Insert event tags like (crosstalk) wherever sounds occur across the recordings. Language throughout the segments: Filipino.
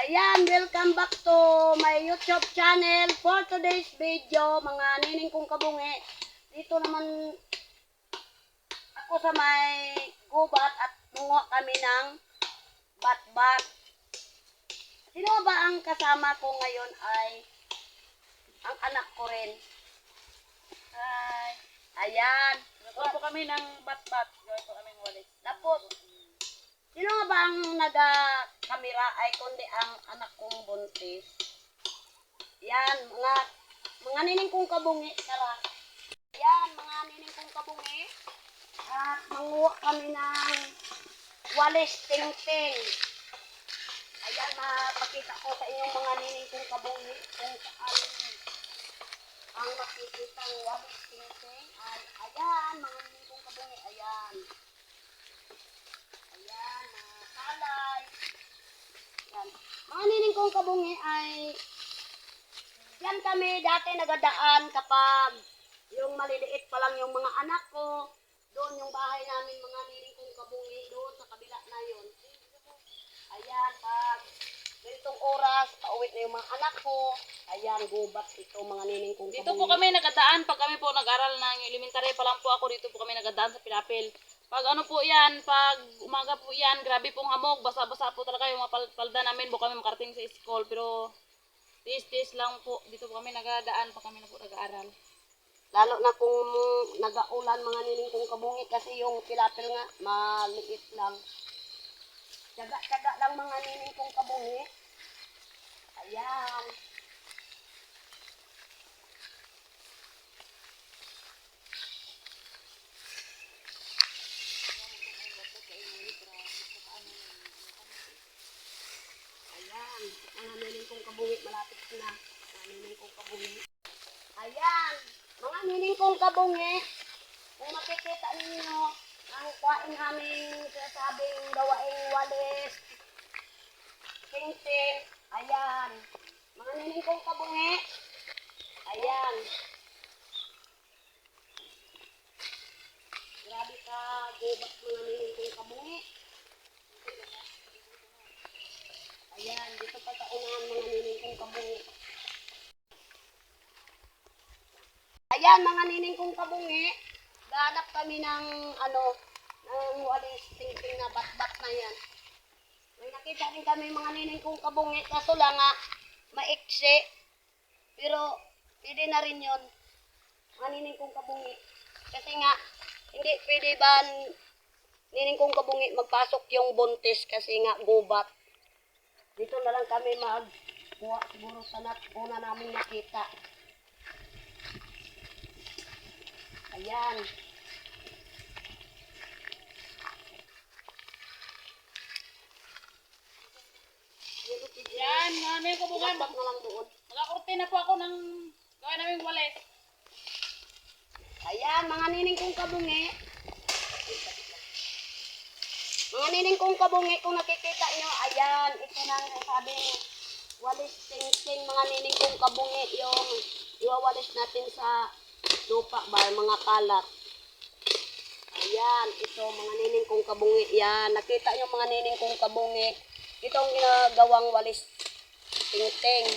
Ayan, welcome back to my YouTube channel. For today's video, mga nining kong kabungi, dito naman ako sa may gubat at mungo kami ng bat-bat. Sino ba ang kasama ko ngayon ay ang anak ko rin. Hi. Ayan. Po kami ng bat-bat. Gawin po kami ng walis. Tapos, sino nga ba ang naga-kamera ay kundi ang anak kong buntis? Yan, mga mga nining kong kabungi, tara. Yan, mga nining kong kabungi. At manguha kami ng walis ting-ting. Ayan, mapakita ko sa inyong mga nining kong kabungi kung saan ang makikita ng walis ting-ting ay ayan, mga nining kong kabungi, ayan. Ayan, mga kalay. Yan. Mga nining kong kabungi ay yan kami dati nagadaan kapag yung maliliit pa lang yung mga anak ko. Doon yung bahay namin mga nining kong kabungi doon sa kabila na yun. Ayan, pag ganitong oras, pauwi na yung mga anak ko. Ayan, gubat ito mga nining kong Dito kabungi. po kami nagadaan pag kami po nag-aral ng elementary pa lang po ako dito po kami nagadaan sa Pilapil. Pag ano po yan, pag umaga po yan, grabe pong hamog, basa-basa po talaga yung mga pal- palda namin po kami makarating sa school. Pero tis-tis lang po, dito po kami nagadaan pag kami na po nag-aaral. Lalo na kung nagaulan mga nining kong kabungi kasi yung pilapil nga maliit lang. Tsaga-tsaga lang mga nining kong kabungi. Ayan. Ayan. Mga nining kong kabungi malapit na. Mga nining kong kabungi. Ayan, mga kong kabungi, kung makikita ninyo, ang kuhain namin sinasabing gawaing walis, tingting, ayan, mga nining kong kabungi, ayan. Grabe ka, gubat mga nining kong kabungi. Ayan, dito pa sa unahan mga nining kong kabungi. Ayan, mga nining kong kabungi, gahanap kami ng, ano, ng walis tingting na bat-bat na yan. May nakita din kami mga nining kong kabungi, kaso lang nga, maiksi. Pero, pwede na rin yon mga nining kong kabungi. Kasi nga, hindi pwede ba nining kong kabungi magpasok yung buntis kasi nga gubat. Dito na lang kami mag kuha siguro sa una namin nakita. Ayan. Yan, mga nining kabungan, Bak na lang doon. Nakakurte na po ako ng gawin namin walis. Ayan, mga nining kong kabungi. Mga nining kong kabungi, kung nakikita nyo, ayan, ito na ang sabi walis ting-ting, mga nining kong kabungi, yung iwawalis natin sa lupa ba, mga kalat. Ayan, ito, mga nining kong kabungi. Yan, nakita nyo mga nining kong kabungi. Ito ang ginagawang walis ting-ting.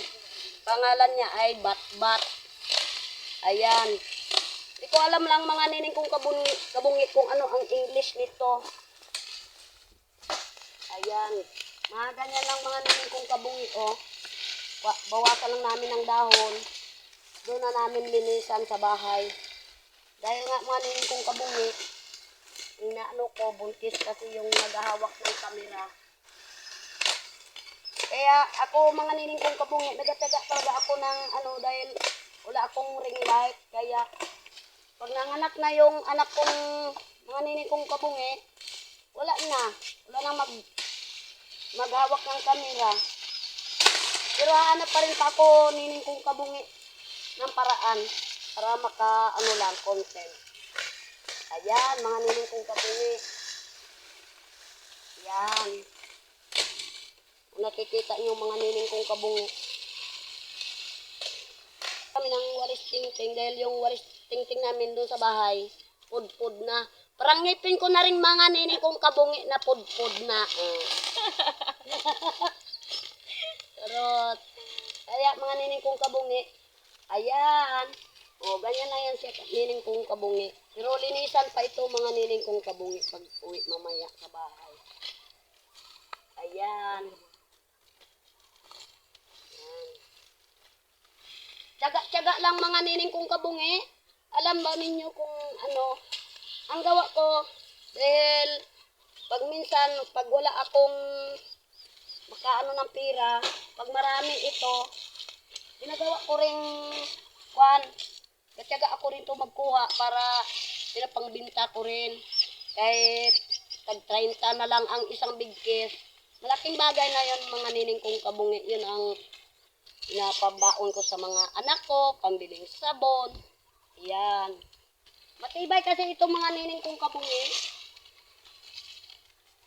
Pangalan niya ay bat-bat. Ayan. Hindi ko alam lang mga nining kong kabungi, kabungi kung ano ang English nito. Ayan. Mga ganyan lang mga nining kong kabungi, oh. Wa- Bawasan lang namin ng dahon. Doon na namin linisan sa bahay. Dahil nga mga nining kong kabungi, inaano ko, buntis kasi yung naghahawak ng kamera. Kaya ako mga nining kong kabungi, nagataga talaga ako ng ano dahil wala akong ring light. Kaya pag nanganak na yung anak kong mga nining kong kabungi, wala na. Wala na mag maghawak ng kamera. Pero hanap pa rin pa ako nining kong kabungi ng paraan para maka ano lang content. Ayan, mga nining kong kabungi. Yan. Kung nakikita niyo mga nining kong kabungi. Kami ng walis tingting dahil yung walis tingting namin doon sa bahay, pud-pud na. Parang ngipin ko na rin mga nini kong kabungi na pud-pud na. (laughs) Oh. mga nining kong kabungi. Ayan. O, ganyan na yan siya, nining kong kabungi. Pero linisan pa ito mga nining kong kabungi pag uwi mamaya sa bahay. Ayan. Tsaga-tsaga lang mga nining kong kabungi. Alam ba ninyo kung ano, ang gawa ko, dahil pag minsan, pag wala akong makaano ng pira, pag marami ito, ginagawa ko rin, kwan, katyaga ako rin to magkuha para pinapangbinta ko rin. Kahit tag 30 na lang ang isang big case. Malaking bagay na yon mga nining kong kabungi. Yun ang pinapabaon ko sa mga anak ko, pambiling sabon. Yan. Matibay kasi itong mga nining kong kabungi.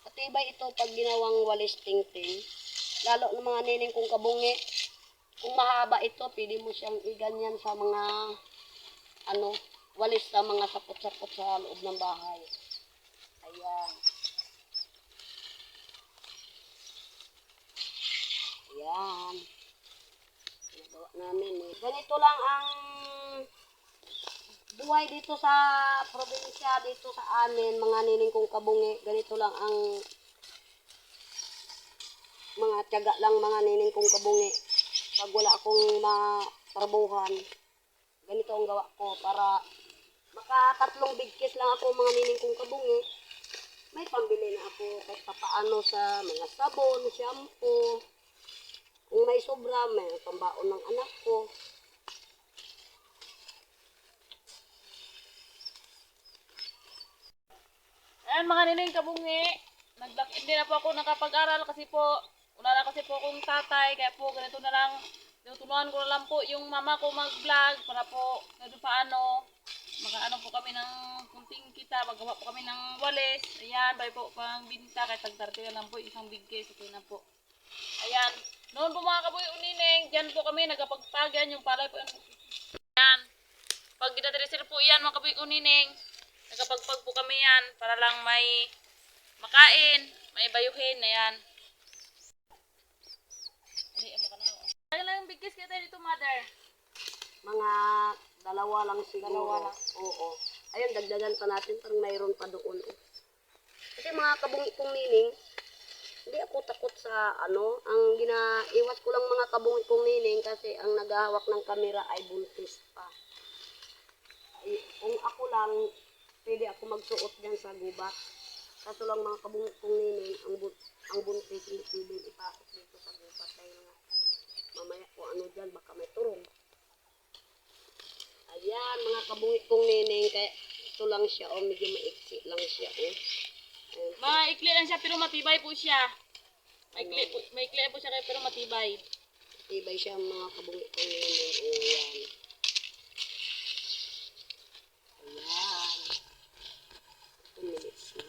Matibay ito pag ginawang walis ting-ting. Lalo ng mga nining kong kabungi. Kung mahaba ito, pwede mo siyang iganyan sa mga ano, walis sa mga sapot-sapot sa loob ng bahay. Ayan. Ayan. Ginagawa namin eh. Ganito lang ang buhay dito sa probinsya, dito sa amin, mga nining kong kabungi. Ganito lang ang mga tiyaga lang mga nining kong kabungi. Pag wala akong matrabuhan, ganito ang gawa ko para makatatlong bigkis lang ako mga nining kong kabungi. May pambili na ako kahit papaano sa mga sabon, shampoo. Kung may sobra, may pambaon ng anak ko. Ayan mga nining kabungi. Nagdak hindi na po ako nakapag-aral kasi po wala na kasi po akong tatay kaya po ganito na lang. Tinutunuan ko na lang po yung mama ko mag-vlog para po kahit paano makaano po kami ng kunting kita magawa po kami ng walis. Ayan bay po pang binta kahit tagtarte na lang po isang big case okay na po. Ayan. Noon po mga kabuy unineng dyan po kami nagapagtagan yung palay po ayan. Pag dinadiresir po yan mga kabuy unineng Nagapagpag po kami yan para lang may makain, may bayuhin, ayan. Hindi, mo ka na. Kaya lang yung bigkis kita dito, mother. Mga dalawa lang siguro. Dalawa lang. Oo. Ayun, dagdagan pa natin parang mayroon pa doon. Kasi mga kabungi kong nining, hindi ako takot sa ano, ang ginaiwas ko lang mga kabungi kong nining kasi ang naghahawak ng kamera ay buntis pa. Ay, kung ako lang, pwede ako magsuot dyan sa gubat. Kaso lang mga kabungi kong nining, ang, bun- ang buntis, hindi pwede ipasok dito sa gubat dahil nga mamaya kung ano dyan, baka may turong. Ayan, mga kabungi kong nining, kaya ito lang siya, o medyo maiksi lang siya, eh. Ayan, Maikli lang siya pero matibay po siya. Maikli po, maikli po siya pero matibay. tibay siya mga kabungi kong nining, o yan. Ayan. Minutes na.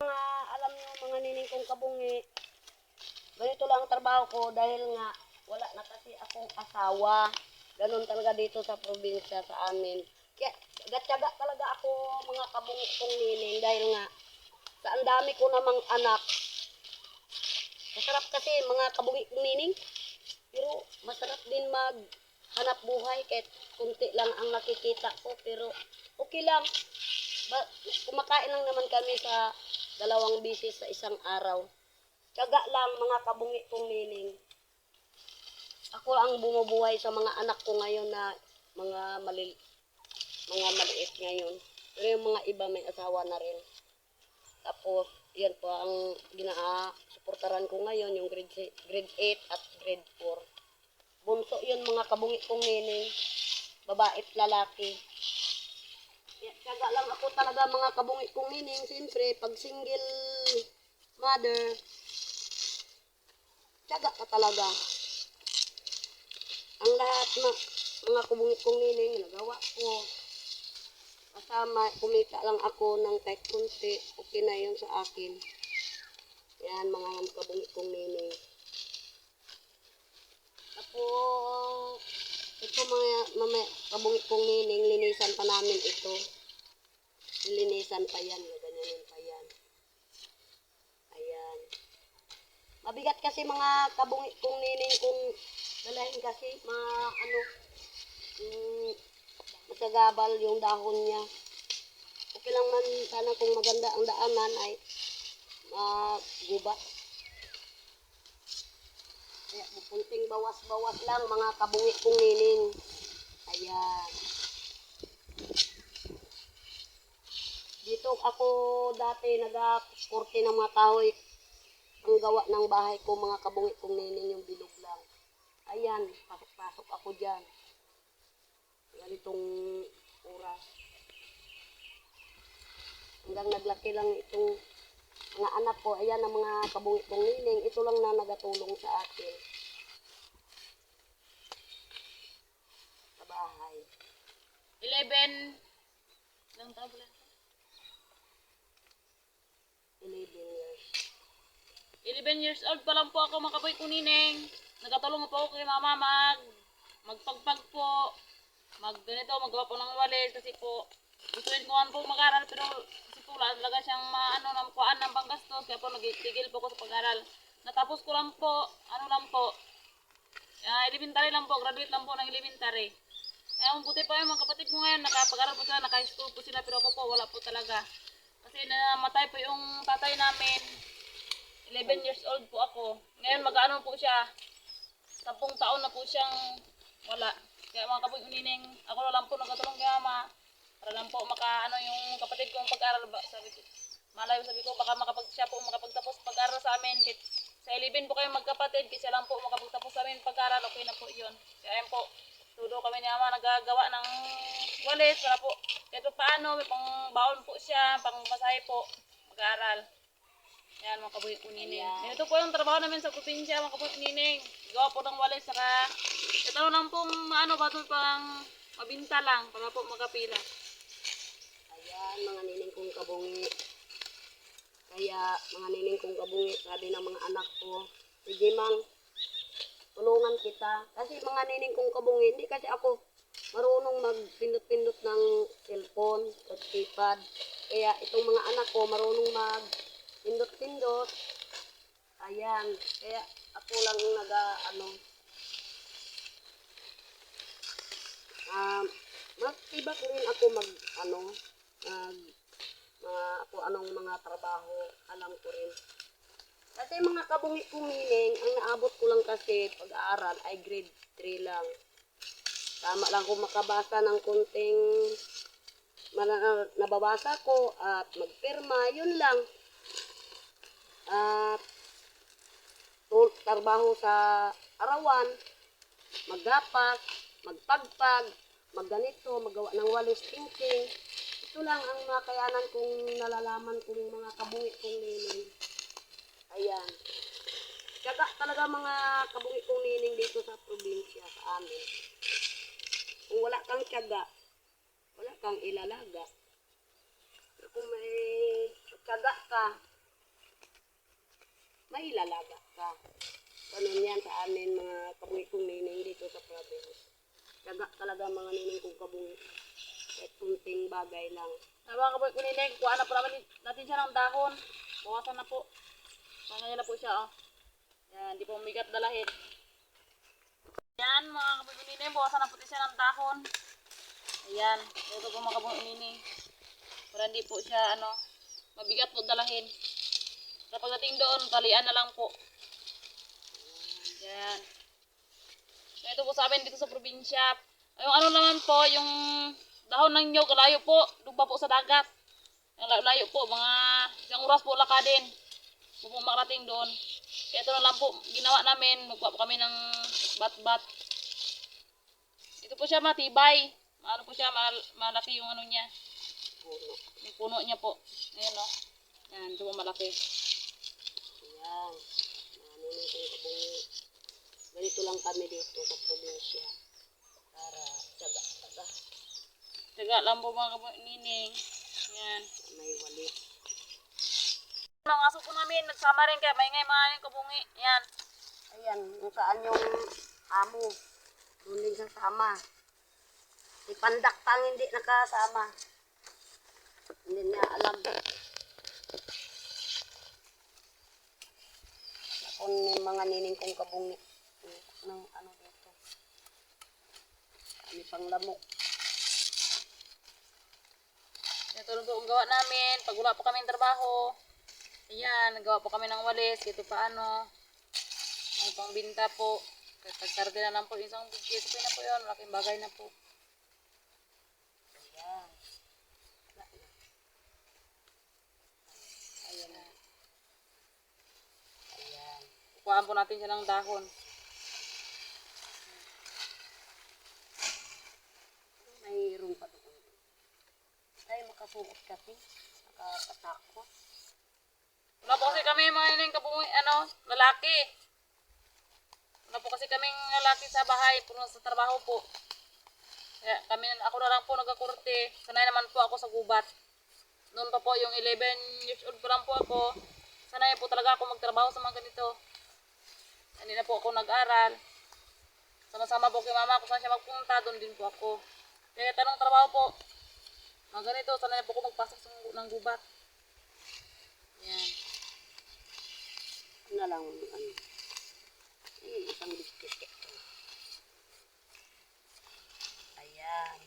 Mga, alam niyo mga nining kong kabungi, ganito lang ang trabaho ko dahil nga wala na kasi akong asawa. Ganon talaga dito sa probinsya sa amin. Kaya gatyaga talaga ako mga kabungi kong nining dahil nga sa ang dami ko namang anak. Masarap kasi mga kabungi kong nining. Pero masarap din mag hanap buhay kahit kunti lang ang nakikita ko pero okay lang. Ba, kumakain lang naman kami sa dalawang bisis sa isang araw. Tiyaga lang mga kabungi kong nining. Ako ang bumubuhay sa mga anak ko ngayon na mga malil mga maliit ngayon. Pero yung mga iba may asawa na rin. Tapos, yan po ang gina-suportaran ko ngayon, yung grade, grade 8 at grade 4. Bunso yun mga kabungi kong nining. Babae at lalaki. Tiyaga lang ako talaga mga kabungi kong nining. Siyempre, pag single mother, tiyaga ka talaga. Ang lahat na mga kabungi kong nining, nagawa ko. Kasama, kumita lang ako ng kahit kunti. Okay na yun sa akin. Yan, mga kabungi kong nining. Tapos, ito mga, mga kabungi kong nining, linisan pa namin ito. Linisan pa yan, ganyanin pa yan. Ayan. Mabigat kasi mga kabungi kong nining kung Dalahin kasi, ma, ano, yung masagabal yung dahon niya. Okay lang man sana kung maganda ang daanan ay magubat. Kaya kunting bawas-bawas lang mga kabungi kong nining. Ayan. Dito ako dati nag-korte ng mga kahoy. Ang gawa ng bahay ko, mga kabungi kong nining yung bilog lang. Ayan, pasok-pasok ako dyan. Ganitong oras. Hanggang naglaki lang itong mga anak ko. Ayan ang mga kabungi kong nining. Ito lang na nagatulong sa akin. Sa bahay. 11. Ilang taon pala? 11 years. 11 years old pa lang po ako mga kaboy kunineng. Nagkatulong po ako kay mama mag magpagpag po. Mag ganito, magawa po ng walis kasi po gusto rin ko po mag-aral pero kasi po wala talaga siyang maano ng kuan ng panggastos kaya po nagtigil po ako sa pag-aral. Natapos ko lang po, ano lang po, uh, elementary lang po, graduate lang po ng elementary. Kaya ang buti pa yung mga kapatid ko ngayon, nakapag-aral po sila, naka-high school po sila, pero ako po, wala po talaga. Kasi namatay po yung tatay namin, 11 years old po ako. Ngayon mag-ano po siya, 10 taon na po siyang wala. Kaya mga kapag unining, ako na lang po nagkatulong kay mama. Para lang po maka, ano yung kapatid kong pag-aral sabi ko. Malayo sabi ko, baka makapag, siya po makapagtapos pag-aral sa amin. Kit, sa 11 po kayo magkapatid, kasi lang po makapagtapos sa amin pag-aral, okay na po yun. Kaya po, tudo kami ni mama nagagawa ng walis para po kahit pa paano may pang baon po siya pang basahe po mag-aaral yan mga kabuhi kunining ito po yung trabaho namin sa probinsya mga kabuhi kunining gawa po ng walis saka ito lang pong ano ba ito pang mabinta lang para po magkapila Ayan, mga nining kong kabungi. Kaya, mga nining kong kabungi, sabi ng mga anak ko, sige mang, tulungan kita. Kasi mga nining kong kabungi, hindi kasi ako marunong magpindot-pindot ng cellphone at keypad. Kaya itong mga anak ko marunong mag pindot-pindot. Ayan, kaya ako lang naga ano um, magtibak rin ako mag ano mag mga ako anong mga trabaho alam ko rin. Kasi mga kabungi kumiling ang naabot ko lang kasi pag-aaral ay grade 3 lang. Tama lang kung makabasa ng kunting nababasa ko at magpirma yun lang at tul- trabaho sa arawan maggapas, magpagpag, magganito, magawa ng walis tingting. Ito lang ang makayanan kong nalalaman kong mga kabungi kong nining. Ayan. Tiyaga talaga mga kabungi kong nining dito sa probinsya sa amin. Kung wala kang tiyaga, wala kang ilalaga. Kung may tiyaga ka, may ilalaga ka. Ganun yan sa amin mga kabungi kong nining dito sa province. Tiyaga talaga mga nining kong kabungi. Kahit kunting bagay lang. Ay, mga kaboy kunining kuha na po namin natin siya ng dahon bawasan na po ganyan na po siya oh yan di po migat dalahin yan mga kaboy kunining bawasan na po siya ng dahon ayan ito po mga kunining para hindi po siya ano mabigat po dalahin sa pagdating doon talian na lang po. Yan So, ito po sa amin dito sa probinsya. Yung ano naman po yung dahon ng nyog layo po. Lugba po sa dagat. Ang layo, layo po mga isang oras po lakadin po po makarating doon. Kaya ito na lang po ginawa namin. Magkuha po kami ng bat-bat. Ito po siya matibay. Ano po siya mal- malaki yung ano niya. Puno. yung puno niya po. Ayan o yan ito po malaki Ayan. Mga nining kong kabungi. Ganito lang kami dito sa probinsya. Para tiyaga-tiyaga. taga lang po mga kapanining yan May walis. mga aso po namin nagsama rin kaya maingay mga yung kabungi yan Ayan, kung saan yung amo. Doon din sa sama. Si Pandak pang hindi nakasama. Hindi niya alam. Ako ni mga nining kong kabungi. ng ano dito. Kami pang lamok. Ito lang po ang gawa namin. Pag wala po kami trabaho, ayan, nagawa po kami ng walis, ito paano. May pangbinta po. Tagtarde na lang po isang bigis. Okay na po yun. Malaking bagay na po. Ayan. Wala na. Ayan na. Ayan. Kukuhaan po natin siya ng dahon. Mayroon pa doon. Ay, makasuot kasi. Nakakatakot. Wala po kasi kami mga yung kabungi, ano, lalaki. Wala po kasi kaming lalaki sa bahay, puro sa trabaho po. Kaya kami, ako na lang po nagkakurte. Sanay naman po ako sa gubat. Noon pa po, yung 11 years old pa lang po ako. Sanay po talaga ako magtrabaho sa mga ganito. Hindi na po ako nag-aral. Sama-sama po kay mama kung saan siya magpunta, doon din po ako. Kaya tanong trabaho po. Mga ganito, sanay po ako magpasok sa ng gubat. Yan. Ano na lang, ano. Eh, isang biscuit ito. Ayan.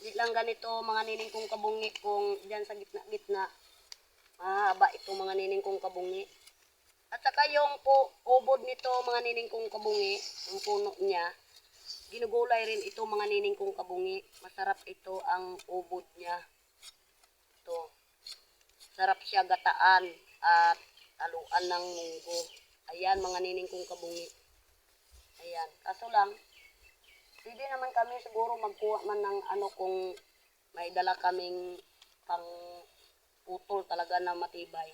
Hindi lang ganito mga nining kong kabungi kung dyan sa gitna-gitna. Mahaba ito mga nining kong kabungi. At saka yung po, ubod nito mga nining kong kabungi, yung puno niya, ginugulay rin ito mga nining kong kabungi. Masarap ito ang ubod niya. Ito. Sarap siya gataan at taluan ng munggo. Ayan, mga nining kong kabungi. Ayan. Kaso lang, pwede naman kami siguro magkuha man ng ano kung may dala kaming pang putol talaga na matibay.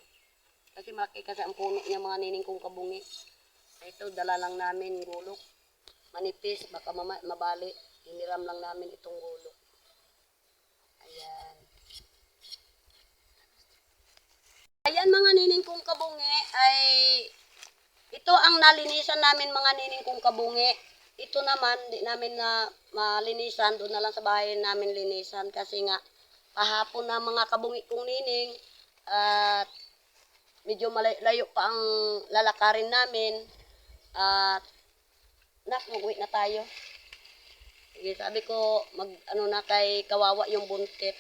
Kasi malaki kasi ang puno niya mga nining kong kabungi. Ito, dala lang namin gulok. Manipis, baka mama, mabali. Hiniram lang namin itong gulok. Ayan. Ayan mga nining kong kabungi ay ito ang nalinisan namin mga nining kong kabungi. Ito naman di namin na malinisan doon na lang sa bahay namin linisan kasi nga pahapon na mga kabungi kong nining at medyo malay- layo pa ang lalakarin namin at nak mag na tayo. Sige, sabi ko mag ano na kay kawawa yung buntit.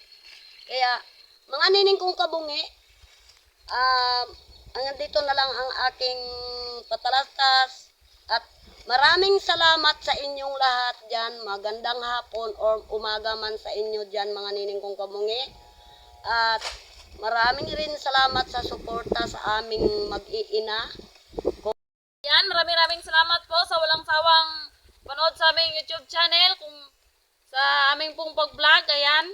Kaya mga nining kong kabungi Um, hanggang dito na lang ang aking patalastas at maraming salamat sa inyong lahat dyan. Magandang hapon or umaga man sa inyo dyan mga nining kong kabungi. At maraming rin salamat sa suporta sa aming mag-iina. Yan, maraming maraming salamat po sa walang sawang panood sa aming YouTube channel kung sa aming pong pag-vlog. Ayan.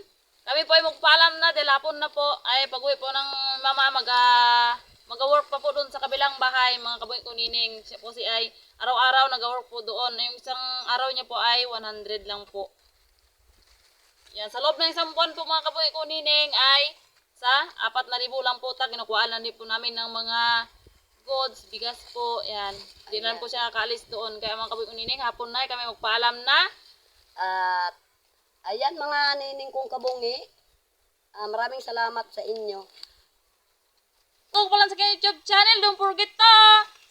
Kami po ay magpaalam na dahil hapon na po ay pag-uwi po ng mama mag mag-work pa po doon sa kabilang bahay mga kabuhi ko nining. Siya po si ay araw-araw nag-work po doon. Yung isang araw niya po ay 100 lang po. Yan, sa loob ng isang buwan po mga kabuhi ko nining ay sa apat na libo lang po ta. Kinukuha lang din po namin ng mga goods, bigas po, yan. Hindi na po siya nakaalis doon. Kaya mga kabuhi ko nining, hapon na kami magpaalam na. At ayan mga nining kong kabungi. Ah, maraming salamat sa inyo. Kung pa lang sa aking YouTube channel, don't forget to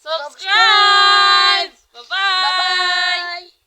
subscribe! Bye-bye! Bye-bye!